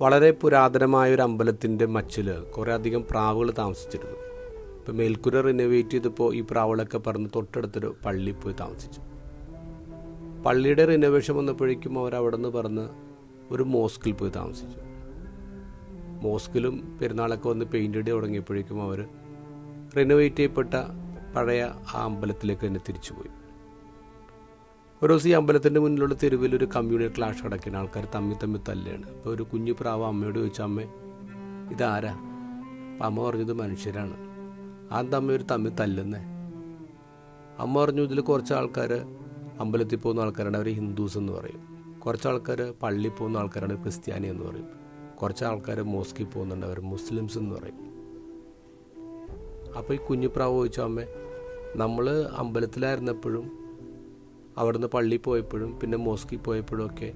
വളരെ പുരാതനമായ ഒരു അമ്പലത്തിന്റെ മച്ചിൽ കുറേ അധികം പ്രാവുകൾ താമസിച്ചിരുന്നു. ഇപ്പോൾ മേൽക്കുര റിനോവേറ്റ് ചെയ്തപ്പോൾ ഈ പ്രാവുകളൊക്കെ പറഞ്ഞ് തൊട്ടടുത്തൊരു പള്ളി പോയി താമസിച്ചു. പള്ളിയുടെ റിനോവേഷൻ വന്നപ്പോഴേക്കും അവർ അവിടെ നിന്ന് പറഞ്ഞ് ഒരു മോസ്കിൽ പോയി താമസിച്ചു. മോസ്കിലും പെരുന്നാളൊക്കെ വന്ന് പെയിന്റ് അടി തുടങ്ങിയപ്പോഴേക്കും അവർ റിനോവേറ്റ് ചെയ്യപ്പെട്ട പഴയ ആ അമ്പലത്തിലേക്ക് തന്നെ തിരിച്ചുപോയി ഒരു ദിവസം ഈ അമ്പലത്തിന്റെ മുന്നിലുള്ള തെരുവിൽ ഒരു കമ്മ്യൂണിറ്റി ക്ലാഷ് കിടക്കുന്ന ആൾക്കാർ തമ്മിൽ തമ്മിൽ തല്ലാണ് അപ്പോൾ ഒരു കുഞ്ഞു പ്രാവ് അമ്മയോട് ചോദിച്ചു അമ്മേ ഇതാരാ? അപ്പം അമ്മ പറഞ്ഞത് മനുഷ്യരാണ്. ആ തമ്മിൽ ഒരു തമ്മിൽ തല്ലുന്നേ. അമ്മ പറഞ്ഞു ഇതിൽ കുറച്ച് ആൾക്കാർ അമ്പലത്തിൽ പോകുന്ന ആൾക്കാരാണ് അവർ ഹിന്ദുസ് എന്ന് പറയും. കുറച്ച് ആൾക്കാർ പള്ളിയിൽ പോകുന്ന ആൾക്കാരാണ് ക്രിസ്ത്യാനി എന്ന് പറയും. കുറച്ച് ആൾക്കാർ മോസ്കിൽ പോകുന്നുണ്ട് അവർ മുസ്ലിംസ് എന്ന് പറയും. അപ്പോൾ ഈ കുഞ്ഞുപ്രാവ് ചോദിച്ചു അമ്മേ നമ്മൾ അമ്പലത്തിലായിരുന്നപ്പോഴും അവിടുന്ന് പള്ളി പോയപ്പോഴും പിന്നെ മോസ്കിൽ പോയപ്പോഴും ഒക്കെ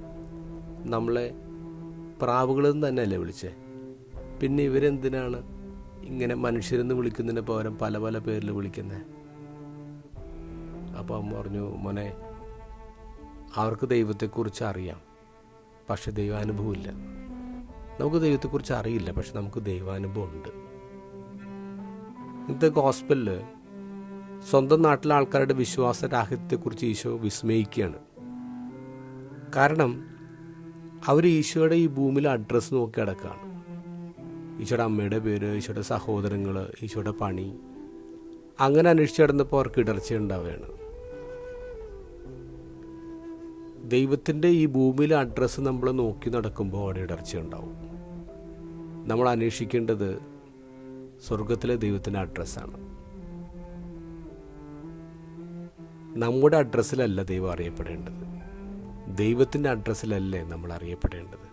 നമ്മളെ പ്രാവുകളെന്ന് തന്നെയല്ലേ വിളിച്ചേ? പിന്നെ ഇവരെന്തിനാണ് ഇങ്ങനെ മനുഷ്യരെന്ന് വിളിക്കുന്നതിന് പകരം പല പല പേരിൽ വിളിക്കുന്നത് അപ്പോൾ അമ്മ പറഞ്ഞു മോനെ അവർക്ക് ദൈവത്തെക്കുറിച്ച് അറിയാം പക്ഷെ ദൈവാനുഭവമില്ല. നമുക്ക് ദൈവത്തെക്കുറിച്ച് അറിയില്ല പക്ഷെ നമുക്ക് ദൈവാനുഭവം ഉണ്ട് ഇന്നത്തെ ഗോസ്പലിൽ സ്വന്തം നാട്ടിലെ ആൾക്കാരുടെ വിശ്വാസരാഹിത്യത്തെക്കുറിച്ച് ഈശോ വിസ്മയിക്കുകയാണ്. കാരണം അവർ ഈശോയുടെ ഈ ഭൂമിയിലെ അഡ്രസ്സ് നോക്കി അടക്കുകയാണ് ഈശോയുടെ അമ്മയുടെ പേര് ഈശോയുടെ സഹോദരങ്ങൾ ഈശോയുടെ പണി അങ്ങനെ അന്വേഷിച്ച് കിടന്നപ്പോൾ അവർക്ക് ഇടർച്ച ഉണ്ടാവുകയാണ്. ദൈവത്തിന്റെ ഈ ഭൂമിയിലെ അഡ്രസ്സ് നമ്മൾ നോക്കി നടക്കുമ്പോൾ അവിടെ ഇടർച്ച ഉണ്ടാവും. നമ്മൾ അന്വേഷിക്കേണ്ടത് സ്വർഗത്തിലെ ദൈവത്തിന്റെ അഡ്രസ്സാണ് നമ്മുടെ അഡ്രസ്സിലല്ല ദൈവം അറിയപ്പെടേണ്ടത്. ദൈവത്തിന്റെ അഡ്രസ്സിലല്ലേ നമ്മൾ അറിയപ്പെടേണ്ടത്